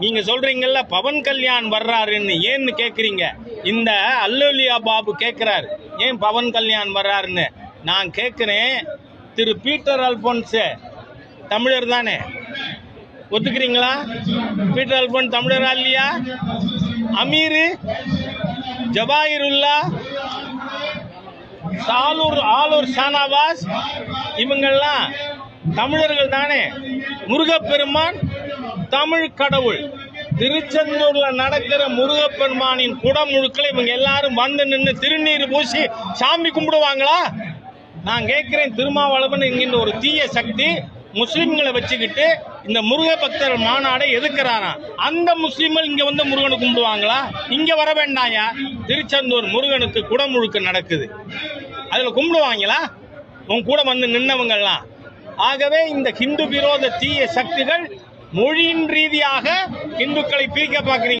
நீங்க சொல்றீங்கல்ல பவன் கல்யாண் வர்றாருன்னு ஏன்னு கேக்குறீங்க? இந்த அல்லோலியா பாபு கேக்குறாரு. ஏன் பவன் கல்யாண் வர்றாருன்னு? நான் கேட்குறேன் திரு பீட்டர் அல்போன்ஸ் தமிழர் தானே? ஒத்துக்கிறீங்களா? பீட்டர் அல்போன் தமிழரா இல்லையா? அமீரு ஜபாயிருல்லா சாலூர் ஆலூர் ஷானாவாஸ் இவங்கெல்லாம் தமிழர்கள் தானே? முருகப்பெருமான் தமிழ் கடவுள். திருச்செந்தூர்ல நடக்கிற முருகப்பெருமானின் குடமுழுக்களை இவங்க எல்லாரும் வந்து நின்று திருநீர் பூசி சாமி கும்பிடுவாங்களா? நான் கேட்கிறேன் திருமாவளவன் என்கின்ற ஒரு தீய சக்தி முஸ்லிம்களை வச்சுக்கிட்டு இந்த முருக பக்தர் மாநாடை எதிர்க்கிறாராம் அந்த முஸ்லீம்கள் இங்க வந்து முருகனை கும்பிடுவாங்களா? இங்க வர வேண்டாயா? திருச்செந்தூர் முருகனுக்கு குடமுழுக்கு நடக்குது. அதுல கும்பிடுவாங்களா? உன் கூட வந்து நின்னவங்கள்லாம். ஆகவே இந்த ஹிந்து விரோத தீய சக்திகள் மொழியின் ரீதியாக இந்துக்களை பிரிக்க பார்க்குறீங்க